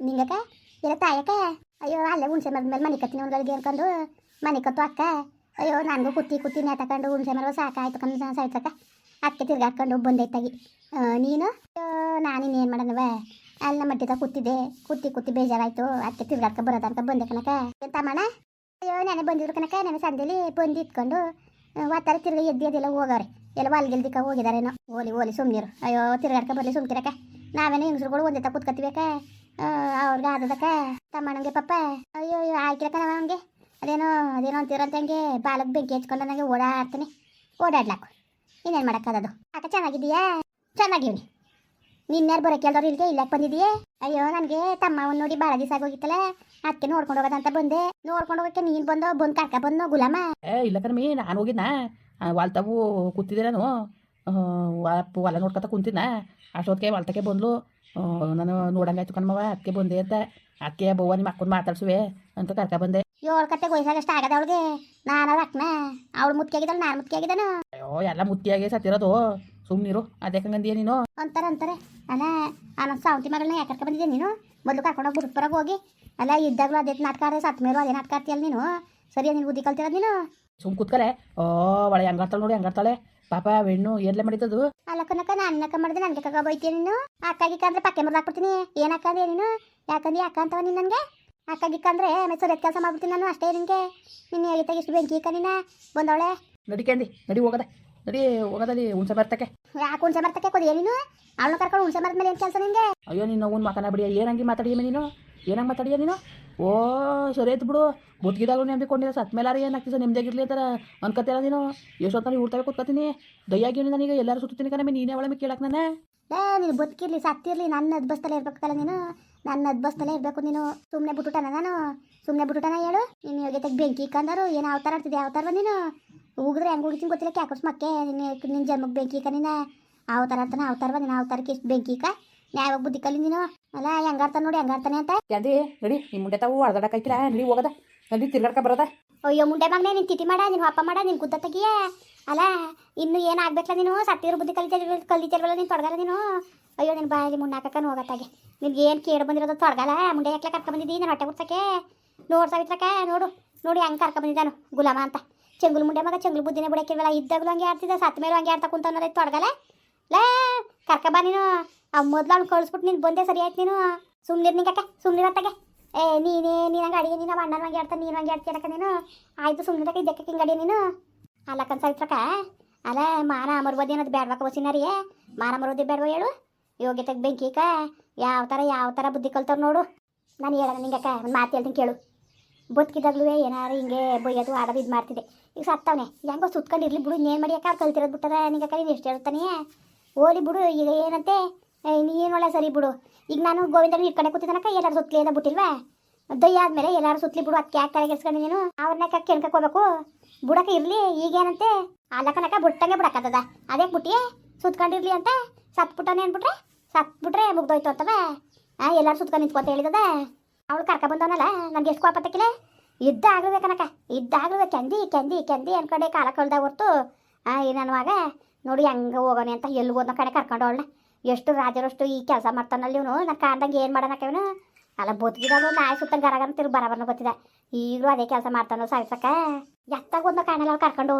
ನಿಂಗಕ್ಕ? ಇಲ್ಲ ತಾಯಕ ಅಯ್ಯೋ, ಅಲ್ಲೇ ಹುಣ್ಸೆ ಮರದ ಮೇಲೆ ಮನೆ ಕತ್ತಿನ ಒಂದೊಳಗೆ ಅನ್ಕೊಂಡು ಮನೆ ಕತ್ತು ಅಕ್ಕ. ಅಯ್ಯೋ, ನನಗೂ ಕುತ್ತಿ ಕುತ್ತಿ ನೇತಕೊಂಡು ಹುಣ್ಸೆ ಮರ ಸಾಕಾಯ್ತು ಕಮ್ಮಿ ಸಾಯ್ತಕ್ಕ ಅತ್ತೆ ತಿರ್ಗಾಡ್ಕೊಂಡು ಬಂದೈತಾಗಿ. ನೀನು? ನಾನು ಇನ್ನೇನು ಮಾಡೋಣವ? ಅಲ್ಲ ನಮ್ಮ ಮಟ್ಟಿದ ಕೂತಿದ್ದೆ. ಕುತ್ತಿ ಕುತ್ತಿ ಬೇಜಾರಾಯ್ತು. ಅದಕ್ಕೆ ತಿರ್ಗಾಡ್ಕ ಬರೋದಂತ ಬಂದೆ ಕನಕ ಮಾಡ? ಅಯ್ಯೋ, ನಾನೇ ಬಂದಿದ್ರು ಕನಕ ನಾನು ಸಂದೇಲಿ ಬಂದು ಇಟ್ಕೊಂಡು ಒತ್ತಾರೆ ತಿರ್ಗಿ ಎದ್ದು ಅದೆಲ್ಲ ಹೋಗವ್ರೆ. ಎಲ್ಲ ಹೊಲ್ಗಿಲ್ದಿಕ್ಕ ಹೋಗಿದಾರೇನೋ. ಓಲಿ ಓಲಿ ಸುಮ್ನಿರು. ಅಯ್ಯೋ ತಿರ್ಗಾಡ್ಕ ಬರಲಿ ಸುಮ್ಕಿರಕ ನಾವೇನೋ ಹೆಂಗಸ್ರುಗಳು ಒಂದೇ ತ ಅವ್ರಿಗೆ ಆದದಕ್ಕ ತಮ್ಮಣ್ಣಂಗೆ ಪಪ್ಪ ಅಯ್ಯೋ ಅಯ್ಯೋ ಆಯ್ಕಿರಕ್ಕ ನಾವ ಅವನಿಗೆ ಅದೇನೋ ಅದೇನೋ ಅಂತೀರಂತ ಹಂಗೆ ಬಾಲಕ್ ಬೆಂಕಿ ಹಚ್ಕೊಂಡು ನನಗೆ ಓಡಾಡ್ತೀನಿ. ಓಡಾಡ್ಲಾಕು. ಇನ್ನೇನು ಮಾಡೋಕ್ಕಾಗದು ಅಕ್ಕ ಚೆನ್ನಾಗಿದೆಯಾ ಚೆನ್ನಾಗಿವ್ನಿ. ನಿನ್ಯಾರು ಬರೋ ಕೇಳ್ದವ್ರು ಇಲ್ಲಿಗೆ? ಇಲ್ಲಕ್ಕೆ ಬಂದಿದೆಯೇ ಅಯ್ಯೋ, ನನಗೆ ತಮ್ಮವನ್ನ ನೋಡಿ ಭಾಳ ದಿವಸ ಆಗೋಗಿತ್ತಲ್ಲ. ಅದಕ್ಕೆ ನೋಡ್ಕೊಂಡು ಹೋಗೋದಂತ ಬಂದೆ. ನೋಡ್ಕೊಂಡು ಹೋಗಕ್ಕೆ ನೀನು ಬಂದು ಬಂದು ಕರ್ಕ ಬಂದು ಗುಲಾಮ? ಏ, ಇಲ್ಲ ಮೇ ನಾನು ಹೋಗಿದ್ನ? ವಾಲ್ತಾವು ಕೂತಿದ್ದೆ ನಾನು ಹೊಲ ನೋಡ್ಕೊತ ಕುಂತಿದ್ನ? ಅಷ್ಟೊತ್ತಿಗೆ ವಾಲ್ತಕ್ಕೆ ಬಂದ್ಲು. ನಾನು ನೋಡಂಗಾಯ್ತು ಕಣ್ಮವ ಅಕ್ಕೆ ಬಂದೆ ಅಂತ. ಅಕ್ಕೆ ಬವ್ವ ನಿಮ್ಮ ಅಕ್ಕನ ಮಾತಾಡ್ಸುವೆ ಅಂತ ಕರ್ಕ ಬಂದೆ. ಏಳು ಕತ್ತೆ ವಯಸ್ಸಾಗಷ್ಟು ಆಗದ ಅವಳಿಗೆ. ನಾನು ಅಕ್ಕನ. ಅವಳು ಮುತ್ಕಿಯಾಗಿದ್ದಾಳೆ ನಾನು ಮುತ್ಕಿಯಾಗಿದ್ದಾನು ಅಯ್ಯೋ ಎಲ್ಲ ಮುತ್ತಿಯಾಗಿ ಸತ್ತಿರೋದು. ಸುಮ್ಮನಿರು ಅದೇ ಕಂಗಂದಿಯ ನೀನು. ಅಂತಾರೆ ಅಂತಾರೆ. ಅಲ್ಲ ನನ್ನ ಸಾವಂತಿ ಮಗಳನ್ನ ಯಾಕೆ ಕರ್ಕ ಬಂದಿದ್ದೆ ನೀನು? ಮೊದಲು ಕರ್ಕೊಂಡು ಹೋಗಿ ಬುಟ್ಪುರಾಗ ಹೋಗಿ. ಅಲ್ಲ ಇದ್ದಾಗಲೂ ಅದೇ ನಾಟಕ ಆಡ್ದೆ ಸತ್ತ ಮೇಲೂ ಅದೇ ನಾಟಕ ಆಡ್ತೀಯಲ್ಲ ನೀನು. ಸರಿ ನೀನು ಬುದ್ಧಿ ಕಲ್ತಿರೋದು ನೀನು? ಸುಮ್ ಕೂತ್ಕಲೆ ಓ ಒಳ ಹೆಂಗಾಡ್ತಾಳೆ ನೋಡಿ ಹೆಂಗಾಡ್ತಾಳೆ. ಪಾಪ ಹೆಣ್ಣು ಏನ್ಲೆ ಮಾಡಿದ್ದು ಅಲ್ಲಕ್ಕ ನಾನು ನಕ್ಕ ಮಾಡಿದ್ರೆ ನನಗೆ ಕಕ್ಕ ಬೈತೀಯ ನೀನು? ಅಕ್ಕಾಗಿ ಅಂದ್ರೆ ಪಕ್ಕೆ ಮುರ್ದು ಹಾಕ್ಬಿಡ್ತೀನಿ. ಏನಕ್ಕಂದ್ರೆ ನೀನು? ಯಾಕಂದ್ರೆ ಅಕ್ಕ ಅಂತವ ನೀನು ನನಗೆ? ಅಕ್ಕಾಗಿಕ್ಕ ಅಂದ್ರೆ ಮೈಸೂರು ಕೆಲಸ ಮಾಡ್ಬಿಡ್ತೀನಿ ನಾನು ಅಷ್ಟೇ ನಿನಗೆ. ನಿನ್ನ ಹೇಳಿತಾಗ ಇಷ್ಟು ಬೆಂಕಿ ಇಕ್ಕ ನೀನ? ಬಂದವಳೆ? ನಡಿಕೆಂದಿ ನಡಿ ಹೋಗದ. ನಡಿ ಹೋಗದಲ್ಲಿ ಹುಣ್ಸೆ ಬರ್ತಕ್ಕೆ ಯಾಕೆ ಹುಣ್ಸೆ ಬರ್ತಕ್ಕೆ ಕೊಡಿ ನೀನು? ಅವಳು ಕರ್ಕೊಂಡು ಹುಣ್ಸೆ ಮರದ ಮೇಲೆ ಏನು ಕೆಲಸ ನಿಂಗೆ ಅಯ್ಯೋ ನೀನು ಒಂದು ಮಾತನ ಬಿಡಿ ಏನಂಗೆ ಮಾತಾಡಿಯಮ್ಮ ನೀನು? ಏನಂಗೆ ಮಾತಾಡಿಯ ನೀನು? ಓ, ಸರಿ ಆಯ್ತು ಬಿಡು. ಮುದ್ಗಿದಾಗಲೂ ನೆಮ್ಮದಿಕೊಂಡಿಲ್ಲ ಸತ್ ಮೇಲಾರ ಏನಾಗ್ತಿದೆ ಇರಲಿ ಅಂತಾರ. ಅನ್ಕತ್ತೀರ ನೀನು. ಎಷ್ಟೊತ್ತ ನೀವು ಊಟಕ್ಕೆ ಕೂತ್ಕೊತೀನಿ. ದಯ್ಯಾಗಿ ನನಗೆ. ಎಲ್ಲರೂ ಸುತ್ತೀನಿ ಕಣಮೆ ನೀನೇ ಒಳಗೆ ಕೇಳಕ್ಕೆ ನಾನು. ಏ ನೀನು ಬದುಕಿರ್ಲಿ, ಸತ್ತಿರ್ಲಿ. ನನ್ನ ಅದ್ಬಸ್ತಲೇ ಇರ್ಬೇಕಲ್ಲ ನೀನು. ನನ್ನ ಅದ್ಬಸ್ತಲೇ ಇರಬೇಕು ನೀನು. ಸುಮ್ಮನೆ ಬಿಟ್ಟುಟನ ನಾನು. ಸುಮ್ಮನೆ ಬಿಟ್ಟುಟನ ಹೇಳು. ನೀನು ಯೋಗ್ಯತೆಗೆ ಬೆಂಕಿ ಕಂದರು ಏನು ಅವತಾರ ಆಡ್ತಿದ್ದೆ ಅವತಾರ ನೀನು? ಹೋಗಿದ್ರೆ ಹೆಂಗೆ ಉಗಿತೀನಿ ಗೊತ್ತಿಲ್ಲ. ಕ್ಯಾಕಸ್ ಮಕ್ಕೆ. ನಿನ್ನ ಜನ್ಮಕ್ಕೆ ಬೆಂಕಿ ಕ ನೀನು. ಅವತಾರ ಆಡ್ತಾನೆ ಅವತಾರ ನೀನು. ಅವತಾರಕ್ಕೆ ಎಷ್ಟು ಬೆಂಕಿ ಇಕ್ಕ. ನ್ಯಾಯವಾಗಿ ಬುದ್ಧಿ ಕಲಿ ನೀನು ಅಲ್ಲ ಹೆಂಗಾರ್ತಾನ ನೋಡಿ ಹೆಂಗಾರ್ತಾನೆ ಅಂತ. ಜಲ್ದಿ ನಡಿ ನಿಮ್ಮ ಮುಂಡೆ ತಾವು ಹೊಡೆದಾಡಕ್ಕಾಯ್ತಿಲ್ಲ ನಡಿ ಹೋಗದ. ನಡಿ ತಿರ್ಗಾಡ್ಕ ಬರೋದ. ಅಯ್ಯೋ ಮುಂಡೆ ಮಗನೇ ನೀನು ತಿತಿ ಮಾಡ ನಿನ್ನ ಅಪ್ಪ ಮಾಡ ನಿನ್ ಗುದ್ದ ತೆಗಿಯ. ಅಲ್ಲ ಇನ್ನು ಏನು ಆಗ್ಬೇಕಲ್ಲ ನೀನು? ಸತ್ತಿರೋ ಬುದ್ಧಿ ಕಲಿತಿರ್ಬ ಕಲಿತಿರ್ಬಲ್ಲ ನೀನು ತೊಡಗಲ್ಲ ನೀನು? ಅಯ್ಯೋ ನಿನ್ನ ಬಾಯಲ್ಲಿ ಮುನ್ನಾಕಕ್ಕ ಹೋಗತ್ತಾಗೆ ನಿನ್ಗೆ ಏನು ಕೇಳಿ ಬಂದಿರೋದು ತೊಡಗಲ್ಲ ಮುಂಡೆ ಯಾಕೆ ಕರ್ಕ ಬಂದಿದ್ದೀನಿ ನಾನು ಹೊಟ್ಟೆ ಬಿಡ್ಸಕ್ಕೆ ನೋಡ್ ಸಾವಿತ್ರಕ್ಕ ನೋಡು. ನೋಡಿ ಹೆಂಗೆ ಕರ್ಕ ಬಂದಿದ್ದಾನು ಗುಲಾಮ ಅಂತ. ಚೆಂಗುಲ್ ಮುಂಡೆ ಮಗ ಚೆಂಗುಲ್ ಬುದ್ಧಿನೇ ಬಿಡಕ್ಕಿಲ್ವಲ್ಲ ಇದ್ದಾಗಲೂ ಹಂಗೆ ಆಡ್ತಿದ್ದ ಸತ್ತ ಮೇಲೂ ಹಂಗೆ ಆಡ್ತಾ ಕುಂತ ಅನ್ನೋದೈತೆ ತೊಡಗಲ್ಲ ಲೇ ಕರ್ಕ ಬಾ ನೀನು. ಆ ಮೊದ್ಲು ಕಳಿಸ್ಬಿಟ್ಟು ನೀನು ಬಂದೆ ಸರಿ ಆಯ್ತು ನೀನು. ಸುಮ್ಮನೆ ನಿಂಗಕ್ಕ ಸುಮ್ಮನೆ ಅತ್ತಾಗೆ. ಏ, ನೀನೇ, ನೀನು ಹಂಗೆ ಅಡಿಗೆ, ನೀನು ಅಣ್ಣನ ಹಂಗೆ ಆಡ್ತಾ, ನೀನು ಹಂಗೆ ಆಡ್ತೀರಕ್ಕ ನೀನು. ಆಯ್ತು ಸುಮ್ಮನೆ ಇದಕ್ಕೆ ಹಿಂಗೆ ಅಡಿ ನೀನು. ಅಲ್ಲ ಕನ್ಸಾಯ್ತ್ರಕ್ಕ ಅಲ್ಲ, ಮಾನ ಮರುವದಿ ಅನ್ನೋದು ಬೇಡವಾಕ ವಸಿನಾರಿಯೇ ಮಾನ ಮರುವದಿ ಬೇಡವ ಹೇಳು. ಯೋಗ್ಯತೆಗೆ ಬೆಂಕಿಕ. ಯಾವ ಥರ ಯಾವ ಥರ ಬುದ್ಧಿ ಕಲ್ತವ್ರು ನೋಡು. ನಾನು ಹೇಳೋಣ ನಿಂಗಕ್ಕ ಒಂದು ಮಾತು ಹೇಳ್ತೀನಿ ಕೇಳು. ಬದುಕಿದಾಗ್ಲೂ ಏನಾರು ಹಿಂಗೆ ಬೈಯೋದು ಆಡೋದು, ಇದು ಮಾಡ್ತಿದ್ದೆ. ಈಗ ಸತ್ತವನೆ. ಹೆಂಗೋ ಸುತ್ಕೊಂಡಿರ್ಲಿ ಬಿಡು, ಇನ್ನೇನು ಮಾಡಿ ಅಕ್ಕ ಕಲ್ತಿರೋದು ಬಿಟ್ಟದ ನಿಂಗಕ್ಕ ನೀನು ಎಷ್ಟು ಹೇಳ್ತಾನೆ ಓಲಿ ಬಿಡು, ಈಗ ಏನಂತೆ? ನೀನು ಒಳ್ಳೆ ಸರಿ ಬಿಡು. ಈಗ ನಾನು ಗೋವಿಂದನ ಇಟ್ಕೊಂಡೆ ಕೂತಿದ್ದನಕ ಎಲ್ಲರೂ ಸುತ್ತಲಿ ಅಂತ ಬಿಟ್ಟಿಲ್ವಾ? ದಯ್ಯ ಆದಮೇಲೆ ಎಲ್ಲರೂ ಸುತ್ತಲಿ ಬಿಡು ಅದಕ್ಕೆ ಯಾಕೆ ತಲೆಗೆಡ್ಸ್ಕೊಂಡು ನೀನು? ಅವ್ರನ್ನ ಕೆಣ್ಕಕ್ಕೆ ಹೋಗ್ಬೇಕು? ಬುಡಕ್ಕೆ ಇರಲಿ, ಈಗೇನಂತೆ? ಅಲ್ಲಕನಕ ಬುಟ್ಟಂಗೆ ಬಿಡಕ್ಕದ ಅದೇ ಬುಟ್ಟಿಯೇ? ಸುತ್ಕೊಂಡಿರ್ಲಿ ಅಂತ? ಸತ್ಬಿಟ್ಟನೆ ಅನ್ಬಿಟ್ರೆ? ಸತ್ಬಿಟ್ರೆ ಮುಗ್ದೋಯ್ತು ಅಂತವ? ಹಾಂ ಎಲ್ಲರೂ ಸುತ್ಕೊಂಡು ನಿಂತ್ಕೊತ ಹೇಳಿದದ? ಅವಳು ಕರ್ಕ ಬಂದವನಲ್ಲ, ನನಗೆ ಎಷ್ಟು ಕೋಪತ್ತಕ್ಕಿಲ್ಲ ಇದ್ದಾಗ್ಲೂ ಕನಕ ಇದ್ದಾಗ್ಲೂ ಕೆಂದಿ ಕೆಂದಿ ಕೆಂದಿ ಅನ್ಕೊಂಡೆ ಕಾಲ ಕಳ್ದ ಹೊರ್ತು. ಹಾಂ ನೋಡಿ ಹೆಂಗೆ ಹೋಗೋಣ ಅಂತ ಎಲ್ಲಿ ಹೋದ ಕಡೆ ಕರ್ಕೊಂಡು ಅವಳನ್ನ. ಎಷ್ಟು ರಾಜರಷ್ಟು ಈ ಕೆಲಸ ಮಾಡ್ತಾನಲ್ಲಿ ಇವನು? ನಾನು ಕಾಣ್ದಂಗೆ ಏನು ಮಾಡೋಣಕ್ಕ ಇವನು? ಅಲ್ಲ ಬದುಕಿದಾಗ ನಾಯಿ ಸುತ್ತ ಗರಗನ ತಿರು ಬರಬರ್ನ ಗೊತ್ತಿದೆ. ಈಗಲೂ ಅದೇ ಕೆಲಸ ಮಾಡ್ತಾನೋ ಸಾಯಿಸಕ್ಕ? ಎತ್ತಾಗ ಒಂದು ಕಾಣಲ್ಲ ಕರ್ಕೊಂಡು.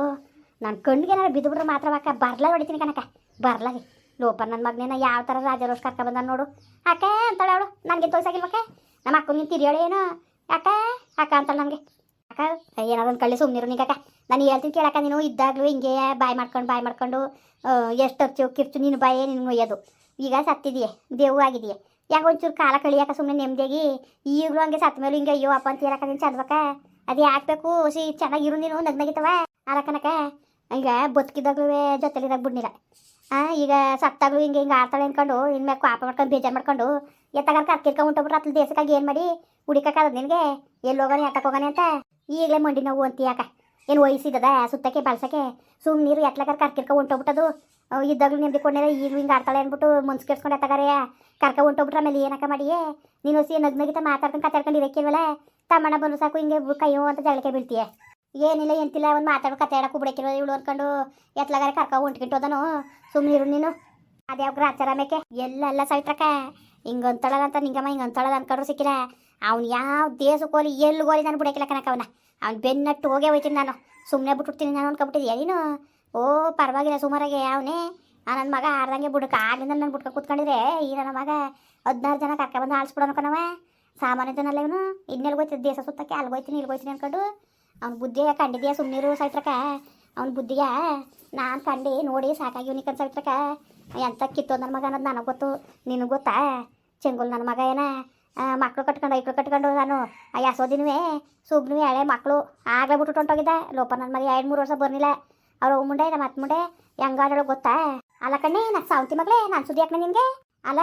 ನನ್ನ ಕಣ್ಣಿಗೆ ಏನಾರು ಬಿದ್ದುಬಿಟ್ರೆ ಮಾತ್ರ ಅಕ್ಕ ಬರ್ಲ ಹೊಡಿತೀನಿ ಕಣಕ್ಕ. ಬರ್ಲ ರೀ ಲೋಪ ನನ್ನ ಮಗನೇನ ಯಾವ ಥರ ರಾಜರೋಷ್ ಕರ್ಕ ಬಂದ ನೋಡು. ಅಕ್ಕ, ಅಂತಾಳೆ ಅವಳು. ನನಗೆ ತೋರಿಸಾಗಿಲ್ವಕ್ಕ ನಮ್ಮ ಅಕ್ಕನಿಗೆ ತಿರಿಯೋಳೆ ಏನು? ಅಕ್ಕ ಅಕ್ಕ ಅಂತಾಳೆ ನನಗೆ. ಅಕ್ಕ ಏನಾದ್ರು ಕಳ್ಳಿ ಸುಮ್ಮನಿರು ನಿಂಗಕ್ಕ ನಾನು ಹೇಳ್ತೀನಿ ಕೇಳಕ್ಕ, ನೀನು ಇದ್ದಾಗಲೂ ಹಿಂಗೆ ಬಾಯ್ ಮಾಡ್ಕೊಂಡು ಬಾಯ್ ಮಾಡ್ಕೊಂಡು ಎಷ್ಟು ಹಚ್ಚು ಕಿರ್ಚು, ನೀನು ಬಾಯೇ ನೀನು ಒಯ್ಯೋದು. ಈಗ ಸತ್ತಿದೆಯೇ ದೇವು ಆಗಿದೆಯೇ. ಯಾಕೆ ಒಂಚೂರು ಕಾಲ ಕಳಿಯಾಕ ಸುಮ್ಮನೆ ನೆಮ್ಮದಿಯಾಗಿ ಈಗಲೂ ಹಂಗೆ ಸತ್ತ ಮೇಲೆ ಹಿಂಗೆ, ಅಯ್ಯೋ, ಅಪ್ಪ ಅಂತ ಹೇಳಕ್ಕ ನೀನು ಚಂದವಕ್ಕ. ಅದು ಹಾಕ್ಬೇಕು ಸಿ, ಚೆನ್ನಾಗಿರು ನೀನು ನಗ್ನಾಗಿತ್ತವ ಅಲಕನಕ ಈಗ ಬದುಕಿದಾಗ್ಲೂ ಜೊತೆಲಿದಾಗ ಬಿಡ್ನಿಲ್ಲ. ಹಾಂ ಈಗ ಸತ್ತಾಗ್ಲೂ ಹಿಂಗೆ ಹಿಂಗೆ ಆಡ್ತಾಳೆ ಅನ್ಕೊಂಡು ಇನ್ಮೇಲೆ ಪಾಪ ಮಾಡ್ಕೊಂಡು, ಬೇಜಾರು ಮಾಡ್ಕೊಂಡು ಎತ್ತಾಗ ಕರ್ಕಿರ್ಕೊಂಡು ಉಂಟೋಗ್ಬಿಟ್ರೆ ಅತ್ಲ ದೇಶಕ್ಕಾಗಿ ಏನು ಮಾಡಿ? ಹುಡಿಕಾಕದ ನಿನಗೆ? ಎಲ್ಲಿ ಹೋಗೋಣ ಎತ್ತಕ್ಕೆ ಹೋಗೋಣ ಅಂತ? ಈಗಲೇ ಮಂಡಿ ನೋವು ಅಂತೀಯಾಕ ಏನು ವಯಸ್ಸಿದದ ಸುತ್ತಕ್ಕೆ ಬಳಸಕ್ಕೆ? ಸುಮ್ಮ ನೀರು ಎತ್ಲಕರ್ ಕರ್ಕಿರ್ಕ ಹೊಂಟೋಗ್ಬಿಟ್ಟದು. ಇದ್ದಾಗಲೂ ನೆಮ್ಮದಿ ಕೊಂಡೇರ ಈಗ ಹಿಂಗೆ ಆಡ್ತಾಳೆ ಅಂದ್ಬಿಟ್ಟು ಮುನ್ಸ್ ಕೆಡ್ಸ್ಕೊಂಡು ಎತ್ತಗಾರೆ. ಕರ್ಕ ಹೊಂಟೋಗ್ಬಿಟ್ರೆ ಆಮೇಲೆ ಏನಕ್ಕ ಮಾಡಿಯೇ? ನೀನು ಸಿ ನಗ್ನಗಿತ ಮಾತಾಡ್ಕೊಂಡು ಕತ್ತಾಡ್ಕೊಂಡು ಇರಕ್ಕಿಲ್ವಲ್ಲ ತಮ್ಮಣ್ಣ ಬಂದು ಸಾಕು, ಹಿಂಗೆ ಕೈಯೋ ಅಂತ ಜಗಳಕ್ಕೆ ಬೀಳ್ತೀಯ. ಏನಿಲ್ಲ ಎಂತಿಲ್ಲ ಒಂದು ಮಾತಾಡೋ ಕತೆ ಬಿಡಕ್ಕಿಲ್ವ ಇವಳು ಅನ್ಕೊಂಡು ಎತ್ಲಗಾರೆ ಕರ್ಕ ಹೊಂಟ್ಕಿಂಟೋದನು ಸುಮ್ಮನೆ ಇರು ನೀನು. ಅದ್ಯಾವ ಗ್ರಾಚಾರ ಮೇಕೆ? ಎಲ್ಲ ಎಲ್ಲ ಸೈಟ್ರಕ್ಕ ಹಿಂಗೆ ಅಂತಳದಂತ ಅಂತ ನಿಂಗಮ್ಮ ಹಿಂಗೆ ಅಂತಳದ ಅನ್ಕೊಂಡ್ರು ಸಿಕ್ಕಿಲ್ಲ. ಅವ್ನು ಯಾವ ದೇಶಕ್ಕೆ ಎಲ್ಲಿಗೋಲಿ ನಾನು ಬಿಡಕ್ಕಿಲ್ಲ ಕಣಕ ಅವನ ಅವ್ನು ಬೆನ್ನಟ್ಟು ಹೋಗೇ ಹೋಯ್ತೀನಿ ನಾನು. ಸುಮ್ಮನೆ ಬಿಟ್ಬಿಡ್ತೀನಿ ನಾನು ಅನ್ಕೊಬಿಟ್ಟಿದ್ಯಾ ನೀನು? ಓ, ಪರವಾಗಿಲ್ಲ ಸುಮಾರಾಗೆ ಅವನೇ. ನನ್ನ ಮಗ ಆಡ್ದಂಗೆ ಬಿಡಕ್ಕೆ ಆಗ್ಲಿಂದ ನಾನು ಬಿಟ್ಕೊ ಕೂತ್ಕೊಂಡಿದ್ರೆ, ಈ ನನ್ನ ಮಗ ಹದಿನಾರು ಜನ ಕರ್ಕೊಬಂದು ಆಳ್ಸ್ಬಿಡೋಣ ಕಣವ. ಅಲ್ಲ ಇವನು. ಇನ್ನೆಲ್ಲಿ ಹೋಯ್ತು? ದೇಶ ಸುತ್ತಕ್ಕೆ ಅಲ್ಲಿ ಹೋಯ್ತೀನಿ ಇಲ್ಲಿ ಹೋಯ್ತೀನಿ ಅನ್ಕೊಂಡು ಅವ್ನ ಬುದ್ಧಿಯ ಕಂಡಿದ್ಯಾ ಸುಮ್ಮನಿರು ಸೈತ್ರಕ ಅವ್ನ ಬುದ್ಧಿಯ ನಾನು ಕಂಡು ನೋಡಿ ಸಾಕಾಗಿ ಇವನಿಗೆ ಸೈತ್ರಕ ಎಂತ ಕಿತ್ತು ನನ್ನ ಮಗ ಅನ್ನೋದು ನನಗೆ ಗೊತ್ತು. ನಿನಗೆ ಗೊತ್ತಾ? ಚೆಂಗುಲ್ ನನ್ನ ಮಗ ಏನ? ಮಕ್ಕಳು ಕಟ್ಕೊಂಡು, ಐಕ್ಳು ಕಟ್ಕೊಂಡು ನಾನು, ಆ ಯಾಸೋದಿನವೇ ಸುಬ್ನೂ ಎಳೆ ಮಕ್ಕಳು ಆಗಲೇ ಬಿಟ್ಟು ಹೊಂಟೋಗಿದ್ದ ಲೋಪ ನನ್ನ ಮಗ ಎರಡು ಮೂರು ವರ್ಷ ಬರ್ನಿಲ್ಲ ಅವ್ರ ಮುಂಡೆ, ನಮ್ಮ ಅತ್ತ ಮುಂಡೆ ಹೆಂಗಾಡೋ ಗೊತ್ತಾ? ಅಲ್ಲ ಕಣ್ಣೆ, ನಾನು ಸಾವಂತಿ ಮಗಳೇ, ನಾನು ಸುದ್ದಿ ಹಾಕಣೆ ನಿನಗೆ? ಅಲ್ಲ,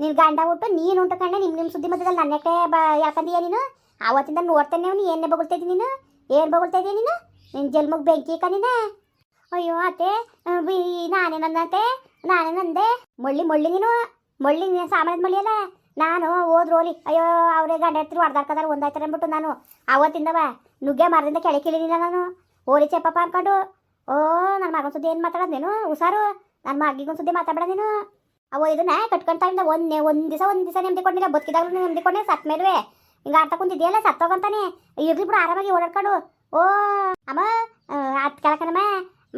ನೀನು ಗಂಡ ಉಂಟು ನೀನು ಉಂಟು ಕಣ್ಣೆ ನಿಮ್ಮ ನಿಮ್ಮ ಸುದ್ದಿ ಮಧ್ಯದಲ್ಲಿ ನನ್ನ ಬ, ಯಾಕಂದೀಯ ನೀನು? ಆವತ್ತಿಂದ ನೋಡ್ತೇನೆ ನೀನು ಏನೇ ಬಗಳ್ತಾ ಇದ್ದೀನಿ ನೀನು? ಏನು ಬಗಳ್ತಾ ಇದೀಯ ನೀನು ನಿನ್ನ ಜನ್ಮಕ್ಕೆ ಬೆಂಕಿ ಕಣ್ಣಿನ ಅಯ್ಯೋ ಅತ್ತೆ ನಾನೇ ಬಿ ನಾನೇ ನಂದೆ. ಮಳ್ಳಿ ಮಳ್ಳಿ ನೀನು ಮಳ್ಳಿ ನೀನು, ಸಾಮಾನ್ಯದ ಮಳ್ಳಿ ಅಲ್ಲ. ನಾನು ಹೋದ್ರೋಲಿ ಅಯ್ಯೋ, ಅವರೇ ಗಂಡ ಎತ್ತಿರು ಹೊಡೆದಾಡ್ಕದಾರ ಒಂದಾಯ್ತಾರೆ ಅಂದ್ಬಿಟ್ಟು ನಾನು. ಅವತ್ತಿಂದವ ನುಗ್ಗೆ ಮರದಿಂದ ಕೆಳಗೆ ಕೀಳಿನಿಲ್ಲ ನಾನು. ಓಲಿ ಚೆಪ್ಪಪ್ಪ ಅನ್ಕೊಂಡು. ಓ ನನ್ನ ಮಗನ ಸುದ್ದಿ ಏನು ಮಾತಾಡೋದು ನೀನು? ಹುಷಾರು. ನನ್ನ ಮಗಿಗೊಂದು ಸುದ್ದಿ ಮಾತಾಡಬೇಡ ನೀನು. ಅವ ಇದನ್ನ ಕಟ್ಕೊಂತ ಇಂದ ಒಂದೇ ಒಂದ್ ದಿವಸ ಒಂದು ದಿವಸ ನೆಮ್ಮದಿ ಕೊಂಡಿಲ್ಲ ಬದುಕಿದಾಗ್ಲೂ ನೆಮ್ಮದಿ ಕೊಂಡೆ ಸತ್ ಮೇಲುವೆ. ಹಿಂಗ ಆಡ್ತಾ ಕುಂತಿದ್ಯಲ್ಲ ಸತ್ತೋಗಂತಾನೆ ಇರ್ಲಿ ಬಿಡು, ಆರಾಮಾಗಿ ಓಡಾಡ್ಕೊಂಡು. ಓ, ಅಮ್ಮ ಆತ್ ಕೆಳಕನಮ್ಮ,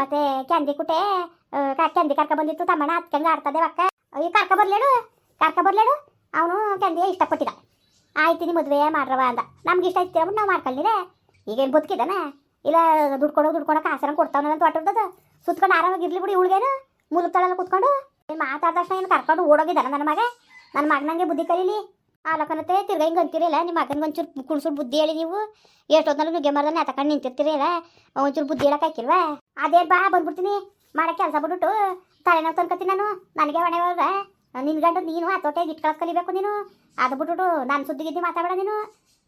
ಮತ್ತೆ ಕ್ಯಾಂದಿ ಕುಟೆ ಕ್ಯಾಂದಿ ಕರ್ಕ ಬಂದಿತ್ತು ತಮ್ಮಣ್ಣ ಅತ್ಕಂಗೆ ಆಡ್ತದೆ ಅಕ್ಕ ಅಯ್ಯೋ, ಕರ್ಕ ಬರ್ಲೇಡು ಕರ್ಕ ಬರ್ಲೇಳು ಅವನು ಕ್ಯಾಂದಿಗೆ ಇಷ್ಟಪಟ್ಟಿದ ಆಯ್ತೀನಿ ಮದುವೆ ಮಾಡ್ರವ ಅಂದ. ನಮ್ಗೆ ಇಷ್ಟ ಅಂದ್ಬಿಟ್ಟು ನಾವು ಮಾಡ್ಕೊಳ್ಳಿರೆ ಈಗೇನು ಬದುಕಿದಾನೆ ಇಲ್ಲ ದುಡ್ಕೊಡೋ ದುಡ್ಕೊಡೋ ಕಾಸರ ಕೊಡ್ತಾವನ ಅಂತ ಹೊಟ್ಟದ ಸುತ್ಕೊಂಡು ಆರಾಮಾಗಿ ಇರ್ಲಿ ಬಿಡಿ ಇವಳಿಗೇನು. ಮುಲುಗ್ತಾಳಲ್ಲ ಕುತ್ಕೊಂಡು ಏನ್ ತಕ್ಷಣ ಏನು ಕರ್ಕೊಂಡು ಓಡೋಗಿದ್ದಾನ ನನ್ನ ಮಗ? ನನ್ನ ಮಗನಂಗೆ ಬುದ್ಧಿ ಕಲೀಲಿ. ಆಲಕನತೆ ತಿರ್ಗಾ ಹಿಂಗೆ ಅಂತೀರಲ್ಲ ನಿಮ್ಮ ಮಗನಿಗೆ ಒಂಚೂರು ಕುಳ್ಸೂರು ಬುದ್ಧಿ ಹೇಳಿ ನೀವು. ಎಷ್ಟೊತ್ತಲ್ಲಿ ನುಗ್ಗೆ ಮರದಲ್ಲಿ ಎತ್ತಕೊಂಡು ನಿಂತಿರ್ತೀರಲ್ಲ ಒಂಚೂರು ಬುದ್ಧಿ ಹೇಳಕ್ ಹಾಕಿಲ್ವಾ? ಅದೇ ಬಾ ಬಂದ್ಬಿಡ್ತೀನಿ. ಮಾಡಕ್ಕೆ ಕೆಲಸ ಬಿಟ್ಬಿಟ್ಟು ತಲೆನೋವು ತಂದ್ಕೊತೀನಿ ನಾನು. ನನಗೆ ಹೊಣೆ ಹೋದ್ರೆ ನಿನ್ ಗಂಡು ನೀನು ಹತ್ತೋಟೆ ಇಟ್ಕೊಳಕ್ ಕಲಿಬೇಕು ನೀನು? ಅದು ಬಿಟ್ಬಿಟ್ಟು ನಾನು ಸುದ್ದಿ ಗಿದ್ದಿ ಮಾತಾಡಬೇಡ ನೀನು?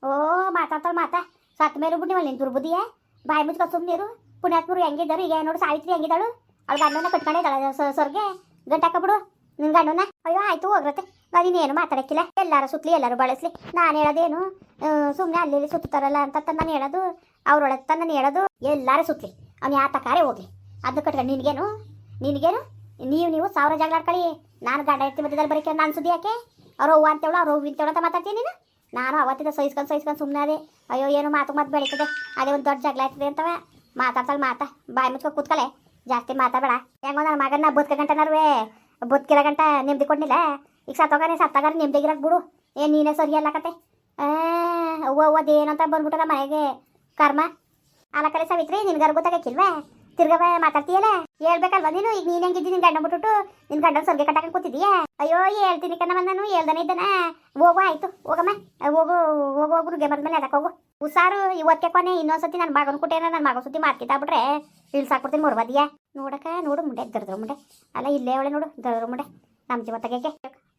ಓ, ಮಾತಾಡ್ತಾಳೆ ಮಾತಾ. ಸತ್ತ ಮೇಲೆ ಬಿಟ್ಟು ನಿನ್ ಬುದ್ಧಿಯೇ? ಬಾಯಿ ಮುಚ್ಕೊ ಸುಮ್ಮನಿರು ಪುಣ್ಯಾತ್ಮರು ಹೆಂಗಿದ್ದಾರೆ? ಈಗ ನೋಡಿ ಸಾವಿತ್ರಿ ಹೆಂಗಿದ್ದಾಳು? ಅವಳು ಗಂಡನ ಕಟ್ಕೊಂಡಿದ್ದಾಳೆ ಸೊರ್ಗೆ ಗಂಟಾಕಬಿಡು ನಿನ್ ಗಂಡನ ಅಯ್ಯೋ, ಆಯ್ತು, ಹೋಗ್ರತ್ತೆ. ನೀನೇನು ಮಾತಾಡಕ್ಕಿಲ್ಲ. ಎಲ್ಲಾರು ಸುತ್ತಲಿ ಎಲ್ಲರೂ ಬಳಸ್ಲಿ. ನಾನು ಹೇಳೋದೇನು? ಸುಮ್ಮನೆ ಅಲ್ಲಿ ಇಲ್ಲಿ ಸುತ್ತಾರಲ್ಲ ಅಂತ ತನ್ನ ಹೇಳೋದು. ಅವ್ರೊಳಗೆ ತನ್ನ ಹೇಳೋದು. ಎಲ್ಲಾರು ಸುತ್ತಲಿ ಅವ್ನು ಯಾವ ತಕಾರೆ ಹೋಗ್ಲಿ. ಅದು ಕಟ್ಕೊಂಡು ನಿನಗೇನು? ನಿನಗೇನು? ನೀವು ನೀವು, ಸಾವಿರ ಜಾಗ ಆಡ್ಕೊಳ್ಳಿ. ನಾನು ಗಂಡ ಎತ್ತಿ ಮಧ್ಯದಲ್ಲಿ ಬರೀಕೆ ನಾನು ಸುದ್ದಿ ಯಾಕೆ? ಅವ್ರು ಹೂವು ಅಂತೇವಳು ಅವ್ರು ಅವ್ವ ಅಂತೇವಳು ಅಂತ ಮಾತಾಡ್ತೀನಿ ನೀನು? ನಾನು ಅವತ್ತಿಂದ ಸಹಿಸ್ಕೊಂಡು ಸಹಿಸ್ಕೊಂಡು ಸುಮ್ಮನೆ ಅದೇ. ಅಯ್ಯೋ, ಏನು ಮಾತು ಮಾತು ಬೆಳೀತದೆ. ಅದೇ ಒಂದು ದೊಡ್ಡ ಜಗಳ ಆಯ್ತದೆ ಅಂತವ. ಮಾತಾಡ್ತಾಳೆ ಮಾತಾ. ಬಾಯಿ ಮುಚ್ಕೊಂಡು ಕೂತ್ಕಲೆ. ಜಾಸ್ತಿ ಮಾತಾಡಬೇಡ. ಹೆಂಗೋ ನನ್ನ ಮಗನ ಬದುಕ ಗಂಟನರ್ವೇ ಬದುಕಿರೋ ಗಂಟ ನೆಮ್ಮದಿ ಕೊಡ್ಲಿಲ್ಲ ಈಗ ಸತ್ತೋಗಾನೆ ಸತ್ತಾಗಾರ ನೆಮ್ಮದಿಗಿರಕ್ ಬಿಡು. ಏನು ನೀನೇ ಸರಿ ಅಲ್ಲಕತೆ ಅವ್ವ ಅವ್ವ ಅದೇನಂತ ಬಂದ್ಬಿಟ್ಟಲ್ಲ ಮನೆಗೆ. ಕರ್ಮ. ಅಲಕಲೆ ಸಾವಿತ್ರಿ ನಿನ್ಗಾರು ಗೊತ್ತಾಗಕ್ಕಿಲ್ವಾ ತಿರ್ಗವ ಮಾತಾಡ್ತೀಯಲ್ಲ? ಹೇಳ್ಬೇಕಲ್ವಾ ನೀನು? ಈಗ ನೀನ್ ಹೆಂಗಿದ್ದಿ ನಿನ್ ಗಂಡ ಬಿಟ್ಬಿಟ್ಟು? ನಿನ್ ಗಂಡನ ಸೊಲ್ಗೆ ಕಟ್ಟಾಕ ಕೂತಿದೀಯ ಅಯ್ಯೋ, ಹೇಳ್ತೀನಿ ಕಣವ ನಾನು. ಹೇಳ್ದಾನೆ ಇದ್ದಾನ. ಹೋಗು, ಆಯ್ತು. ಹೋಗಮ್ಮ. ಹೋಗು ಹೋಗು ಹೋಗು ಬಂದ್ಮೇಲೆ ಅದಕ್ಕೆ ಹೋಗು. ಹುಷಾರು, ಇವತ್ತೇ ಕೊನೆ, ಇನ್ನೊಂದ್ಸತಿ ನನ್ನ ಮಗನ ಕುಟೇನ ನನ್ನ ಮಗನ ಸುದ್ದಿ ಮಾರ್ಕಿತ್ತಾಬಿಟ್ರೆ ಇಳ್ಸಾಕ್ಬಿಡ್ತೀನಿ ಮುರ್ಬದಿಯ ನೋಡಕ ನೋಡು ಮುಂಡೆ, ದರ್ದ್ರು ಮುಂಡೆ. ಅಲ್ಲ, ಇಲ್ಲೇ ಅವಳೆ ನೋಡು, ದರ್ದ್ರು ಮುಂಡೆ. ನಮ್ಮ ಜೀವ ತೆಗೆಗೆ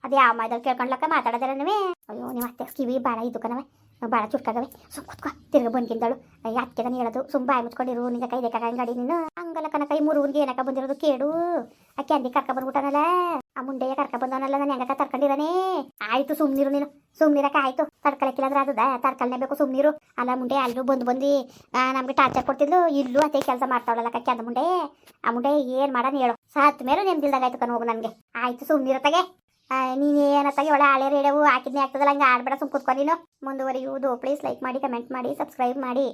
ಅದು ಯಾವ ಮಾಯ್ದಲ್ಲಿ ಕೇಳ್ಕೊಂಡ್ಲಕ್ಕ ಮಾತಾಡೋದಲ್ಲ ನೀವೇ? ಅಯ್ಯೋ, ನೀವು ಅತ್ತೆ ಕಿವಿ ಬಾಳ ಇದು ಕಣವೆ ಭಾಳ ಚುಟ್ಕಾಗವೆ ಸುಮ್ ಕುತ್ಕೋ, ತಿರ್ಗ ಬಂದ್ಕಿಂದಳು ಯಾಕೆ ತಾನೆ ಹೇಳೋದು, ಸುಮ್ ಬಾಯಿ ಮುಚ್ಕೊಂಡಿರು, ನಿಂಗೆ ಕೈ ಬೇಕಾಗ ಗಾಡಿ ನೀನು. ಹಂಗಲ್ಲ ಕನಕ ಮೂರು ಮುರುಗನ್ಗೆ ಏನಕ್ಕ ಬಂದಿರೋದು ಕೇಡು. ಆ ಕ್ಯಾಂದಿ ಕರ್ಕ ಬಂದ್ಬಿಟ್ಟನಲ್ಲ. ಆ ಮುಂಡೆಯ ಕರ್ಕ ಬಂದವನಲ್ಲ, ನಾನು ಹೆಂಗಕ ತರ್ಕೊಂಡಿರನೇ. ಆಯ್ತು ಸುಮ್ನಿರು ನೀನು. ಸುಮ್ನಿರಕ ಆಯ್ತು. ತಡ್ಕೊಳಕ್ಕಿಲ್ಲಂದ್ರೆ ಅದದ ತಡ್ಕಲ್ನೇ ಬೇಕು ಸುಮ್ನಿರು ಅಲ್ಲ, ಮುಂಡೆ ಅಲ್ಲೂ ಬಂದು ಬಂದು. ನಮ್ಗೆ ಟಾರ್ಚರ್ ಕೊಡ್ತಿದ್ಲು. ಇಲ್ಲೂ ಅದೇ ಕೆಲಸ ಮಾಡ್ತಾವಳಲ್ಲ ಕಕ್ಕೆ ಅಂದ ಮುಂಡೆ. ಆ ಮುಂಡೆ ಏನ್ ಮಾಡೋಣ ಹೇಳು. ಸತ್ ಮೇಲೆ ನೆಮ್ಮದಿಲ್ದಾಗ ಆಯ್ತು ಕನ್ ಹೋಗು ನನಗೆ. ಆಯ್ತು ಸುಮ್ನಿರತ್ತಾಗೆ ನೀನು ಏನತ್ತಾಗಿ ಒಳ್ಳೆ ಹಳೆ ರೇಡವು ಹಾಕಿದ್ನೇ ಆಗ್ತದಲ್ಲ, ಹಂಗೆ ಆಡ್ಬೇಡ ಸುಮ್ ಕುತ್ಕೊ ನೀನು. ಮುಂದುವರಿಯುವುದು. ಪ್ಲೀಸ್ ಲೈಕ್ ಮಾಡಿ ಕಮೆಂಟ್ ಮಾಡಿ ಸಬ್ಸ್ಕ್ರೈಬ್ ಮಾಡಿ.